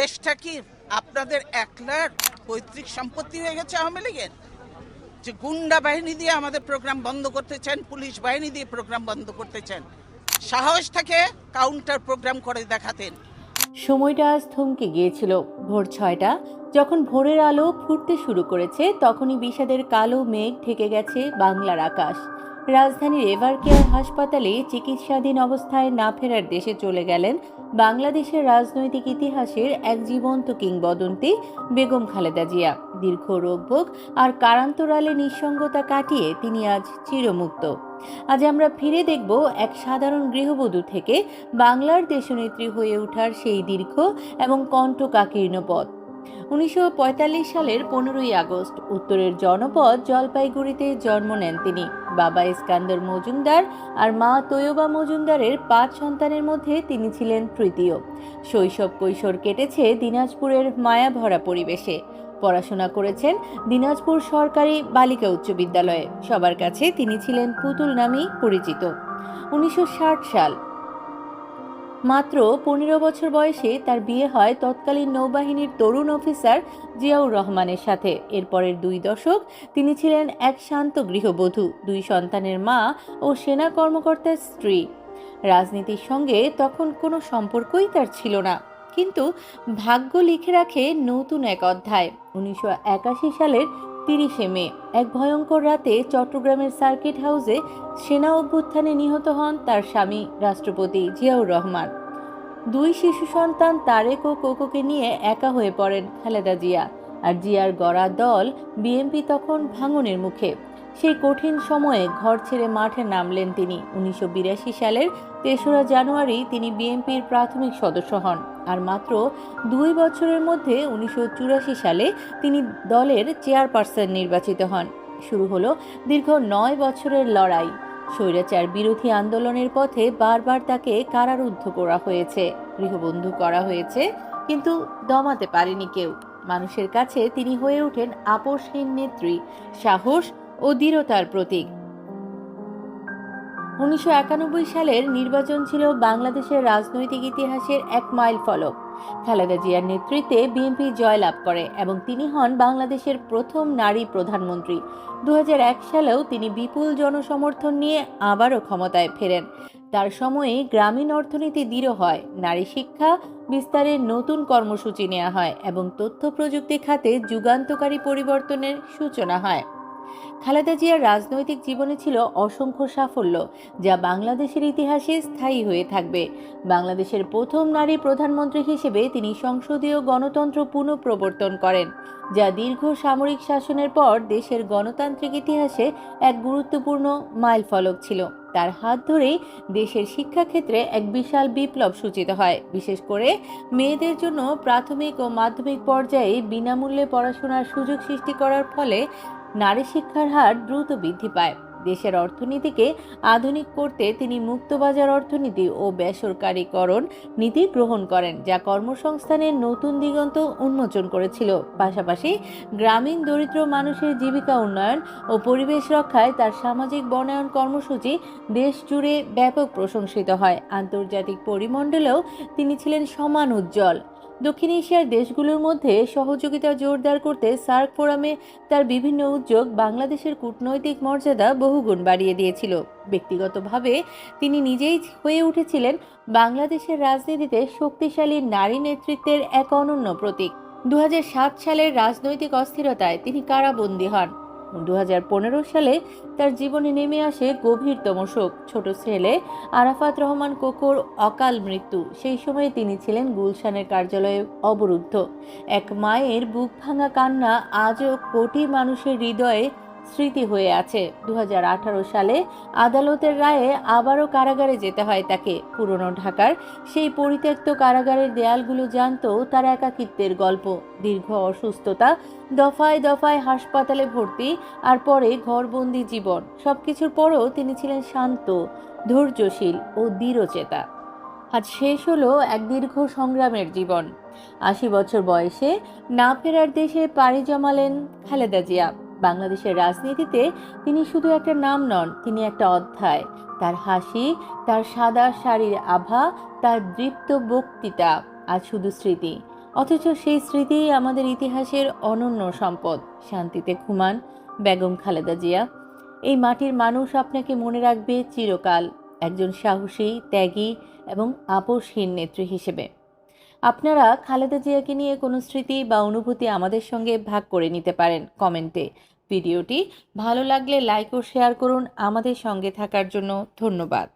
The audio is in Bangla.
দেশটা কি আপনাদের একলার পৈতৃক সম্পত্তি হয়ে গেছে আওয়ামী লীগের? যে গুন্ডা বাহিনী দিয়ে আমাদের প্রোগ্রাম বন্ধ করতে চান, পুলিশ বাহিনী দিয়ে প্রোগ্রাম বন্ধ করতে চান, সাহস থাকে কাউন্টার প্রোগ্রাম করে দেখাতেন। সময়টা আজ থমকে গিয়েছিল। ভোর ছয়টা, যখন ভোরের আলো ফুটতে শুরু করেছে, তখনই বিষাদের কালো মেঘ ঢেকে গেছে বাংলার আকাশ। রাজধানীর এভার কেয়ার হাসপাতালে চিকিৎসাধীন অবস্থায় না ফেরার দেশে চলে গেলেন বাংলাদেশের রাজনৈতিক ইতিহাসের এক জীবন্ত কিংবদন্তি বেগম খালেদা জিয়া। দীর্ঘ রোগভোগ আর কারান্তরালে নিঃসঙ্গতা কাটিয়ে তিনি আজ চিরমুক্ত। আজ আমরা ফিরে দেখব এক সাধারণ গৃহবধূ থেকে বাংলার দেশনেত্রী হয়ে ওঠার সেই দীর্ঘ এবং কণ্ঠকাকীর্ণ পথ। উনিশশো পঁয়তাল্লিশ সালের পনেরোই আগস্ট, উত্তরের জনপদ জলপাইগুড়িতে জন্ম নেন তিনি। বাবা ইস্কান্দর মজুমদার আর মা তৈয়বা মজুমদারের পাঁচ সন্তানের মধ্যে তিনি ছিলেন তৃতীয়। শৈশব কৈশোর কেটেছে দিনাজপুরের মায়াভরা পরিবেশে। পড়াশোনা করেছেন দিনাজপুর সরকারি বালিকা উচ্চ বিদ্যালয়ে। সবার কাছে তিনি ছিলেন পুতুল নামেই পরিচিত। উনিশশো ষাট সাল মাত্র পনেরো বছর বয়সে তার বিয়ে হয় তৎকালীন নৌবাহিনীর তরুণ অফিসার জিয়াউর রহমানের সাথে। এরপরের দুই দশক তিনি ছিলেন এক শান্ত গৃহবধূ, দুই সন্তানের মা ও সেনা কর্মকর্তার স্ত্রী। রাজনীতির সঙ্গে তখন কোনো সম্পর্কই তার ছিল না। কিন্তু ভাগ্য লিখে রাখে নতুন এক অধ্যায়। উনিশশো একাশি সালের তিরিশে মে, এক ভয়ঙ্কর রাতে চট্টগ্রামের সার্কিট হাউসে সেনা অভ্যুত্থানে নিহত হন তার স্বামী, রাষ্ট্রপতি জিয়াউর রহমান। দুই শিশু সন্তান তারেক ও কোকোকে নিয়ে একা হয়ে পড়েন খালেদা জিয়া। আর জিয়ার গড়া দল বিএনপি তখন ভাঙনের মুখে। সেই কঠিন সময়ে ঘর ছেড়ে মাঠে নামলেন তিনি। উনিশশো বিরাশি সালের তেসরা জানুয়ারি তিনি বিএনপির প্রাথমিক সদস্য হন আর মাত্র দুই বছরের মধ্যে উনিশশো চুরাশি সালে তিনি দলের চেয়ারপারসন নির্বাচিত হন। শুরু হলো দীর্ঘ নয় বছরের লড়াই। স্বৈরাচার বিরোধী আন্দোলনের পথে বারবার তাকে কারারুদ্ধ করা হয়েছে। গৃহবন্ধু করা হয়েছে, কিন্তু দমাতে পারেনি কেউ। মানুষের কাছে তিনি হয়ে ওঠেন আপোষহীন নেত্রী, সাহস ও দৃঢ়তার প্রতীক। উনিশশো একানব্বই সালের নির্বাচন ছিল বাংলাদেশের রাজনৈতিক ইতিহাসের এক মাইল ফলক। খালেদা জিয়ার নেতৃত্বে বিএনপি জয়লাভ করে এবং তিনি হন বাংলাদেশের প্রথম নারী প্রধানমন্ত্রী। দু হাজার এক সালেও তিনি বিপুল জনসমর্থন নিয়ে আবারও ক্ষমতায় ফেরেন। তার সময়ে গ্রামীণ অর্থনীতি দৃঢ় হয়, নারী শিক্ষা বিস্তারের নতুন কর্মসূচি নেওয়া হয় এবং তথ্য প্রযুক্তি খাতে যুগান্তকারী পরিবর্তনের সূচনা হয়। খালেদা জিয়ার রাজনৈতিক জীবনে ছিল অসংখ্য সাফল্য, যা বাংলাদেশের ইতিহাসে স্থায়ী হয়ে থাকবে। বাংলাদেশের প্রথম নারী প্রধানমন্ত্রী হিসেবে তিনি সংসদীয় গণতন্ত্র পুনঃপ্রবর্তন করেন, যা দীর্ঘ সামরিক শাসনের পর দেশের গণতান্ত্রিক ইতিহাসে এক গুরুত্বপূর্ণ মাইলফলক ছিল। তার হাত ধরেই দেশের শিক্ষাক্ষেত্রে এক বিশাল বিপ্লব সূচিত হয়। বিশেষ করে মেয়েদের জন্য প্রাথমিক ও মাধ্যমিক পর্যায়ে বিনামূল্যে পড়াশোনার সুযোগ সৃষ্টি করার ফলে নারী শিক্ষার হার দ্রুত বৃদ্ধি পায়। দেশের অর্থনীতিকে আধুনিক করতে তিনি মুক্তবাজার অর্থনীতি ও বেসরকারীকরণ নীতি গ্রহণ করেন, যা কর্মসংস্থানের নতুন দিগন্ত উন্মোচন করেছিল। পাশাপাশি গ্রামীণ দরিদ্র মানুষের জীবিকা উন্নয়ন ও পরিবেশ রক্ষায় তার সামাজিক বনায়ন কর্মসূচি দেশ জুড়ে ব্যাপক প্রশংসিত হয়। আন্তর্জাতিক পরিমণ্ডলেও তিনি ছিলেন সমান উজ্জ্বল। দক্ষিণ এশিয়ার দেশগুলোর মধ্যে সহযোগিতা জোরদার করতে সার্ক ফোরামে তার বিভিন্ন উদ্যোগ বাংলাদেশের কূটনৈতিক মর্যাদা বহুগুণ বাড়িয়ে দিয়েছিল। ব্যক্তিগতভাবে তিনি নিজেই হয়ে উঠেছিলেন বাংলাদেশের রাজনীতিতে শক্তিশালী নারী নেতৃত্বের এক অনন্য প্রতীক। দু হাজার সাত সালের রাজনৈতিক অস্থিরতায় তিনি কারাবন্দী হন। দু হাজার পনেরো সালে তার জীবনে নেমে আসে গভীরতম শোক। ছোট ছেলে আরাফাত রহমান কোকোর অকাল মৃত্যু। সেই সময়ে তিনি ছিলেন গুলশানের কার্যালয়ে অবরুদ্ধ। এক মায়ের বুক ভাঙা কান্না আজও কোটি মানুষের হৃদয়ে স্মৃতি হয়ে আছে। দু হাজার আঠারো সালে আদালতের রায়ে আবারও কারাগারে যেতে হয় তাকে। পুরনো ঢাকার সেই পরিত্যক্ত কারাগারের দেয়ালগুলো জানতো তার একাকিত্বের গল্প। দীর্ঘ অসুস্থতা, দফায় দফায় হাসপাতালে ভর্তি আর পরে ঘরবন্দি জীবন। সবকিছুর পরও তিনি ছিলেন শান্ত, ধৈর্যশীল ও দৃঢ়চেতা। আজ শেষ হলো এক দীর্ঘ সংগ্রামের জীবন। আশি বছর বয়সে না ফেরার দেশে পাড়ি জমালেন খালেদা জিয়া। বাংলাদেশের রাজনীতিতে তিনি শুধু একটা নাম নন, তিনি একটা অধ্যায়। তার হাসি, তার সাদা শাড়ির আভা, তার দৃপ্ত বক্তৃতা আজ শুধু স্মৃতি। অথচ সেই স্মৃতিই আমাদের ইতিহাসের অনন্য সম্পদ। শান্তিতে ঘুমান, বেগম খালেদা জিয়া। এই মাটির মানুষ আপনাকে মনে রাখবে চিরকাল, একজন সাহসী, ত্যাগী এবং আপোষহীন নেত্রী হিসেবে। আপনারা খালেদা জিয়াকে নিয়ে কোনো স্মৃতি বা অনুভূতি আমাদের সঙ্গে ভাগ করে নিতে পারেন কমেন্টে। ভিডিওটি ভালো লাগলে লাইক ও শেয়ার করুন। আমাদের সঙ্গে থাকার জন্য ধন্যবাদ।